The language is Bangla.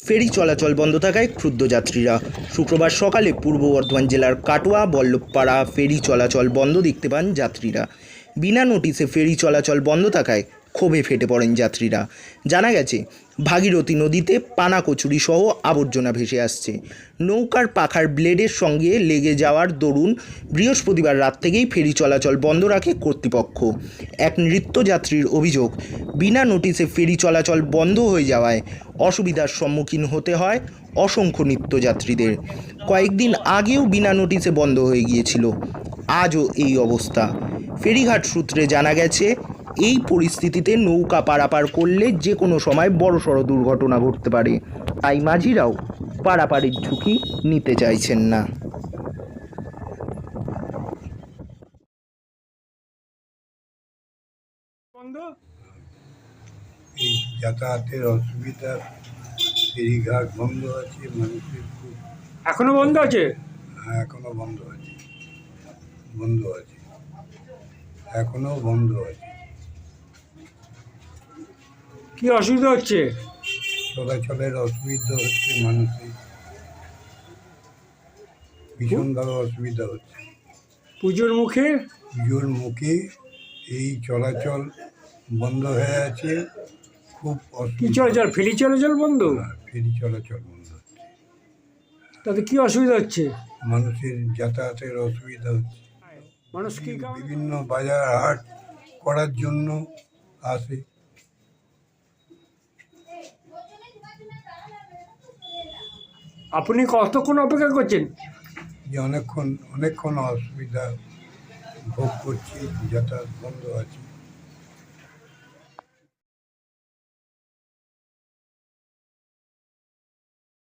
ফেরি চলাচল বন্ধ থাকায় ক্ষুব্ধ যাত্রীরা। শুক্রবার সকালে পূর্ব বর্ধমান জেলার কাটোয়া, বল্লভপাড়া ফেরি চলাচল বন্ধ দেখতে পান যাত্রীরা। বিনা নোটিশে ফেরি চলাচল বন্ধ থাকায় ক্ষোভে ফেটে পড়েন যাত্রীরা। জানা গেছে, ভাগীরথী নদীতে পানা কচুরি সহ আবর্জনা ভেসে আসছে। নৌকার পাখার ব্লেডের সঙ্গে লেগে যাওয়ার দরুন বৃহস্পতিবার রাত থেকেই ফেরি চলাচল বন্ধ রাখে কর্তৃপক্ষ। এক নৃত্যযাত্রীর অভিযোগ, বিনা নোটিশে ফেরি চলাচল বন্ধ হয়ে যাওয়ায় অসুবিধার সম্মুখীন হতে হয় অসংখ্য নিত্যযাত্রীদের। কয়েকদিন আগেও বিনা নোটিশে বন্ধ হয়ে গিয়েছিল। আজও এই অবস্থা। ফেরিঘাট সূত্রে জানা গেছে এই পরিস্থিতিতে নৌকা পারাপার করলে যে কোনো সময় বড়সড় দুর্ঘটনা ঘটতে পারে। তাই মাঝিরাও পারাপারের ঝুঁকি নিতে চাইছেন না। এই যাতায়াতের অসুবিধা ফেরিঘাট বন্ধ আছে মানুষের খুব এখনও বন্ধ আছে? হ্যাঁ, এখনও বন্ধ আছে। বন্ধ আছে। এখনও বন্ধ আছে। কি অসুবিধা হচ্ছে? চলাচলের অসুবিধা হচ্ছে মানুষের ভীষণভাবে অসুবিধা হচ্ছে। পুজোর মুখে? পুজোর মুখে এই চলাচল বন্ধ হয়ে আছে খুব কি চলাচল ফেরি চলাচল বন্ধ? ফেরি চলাচল বন্ধ হচ্ছে। তাতে কি অসুবিধা হচ্ছে? মানুষের যাতায়াতের অসুবিধা হচ্ছে। মানুষ কি বিভিন্ন বাজার হাট করার জন্য আসে। আপনি কতক্ষণ অপেক্ষা করছেন? যে অনেকক্ষণ অনেকক্ষণ অসুবিধা ভোগ করছি যাতায়াত বন্ধ আছে।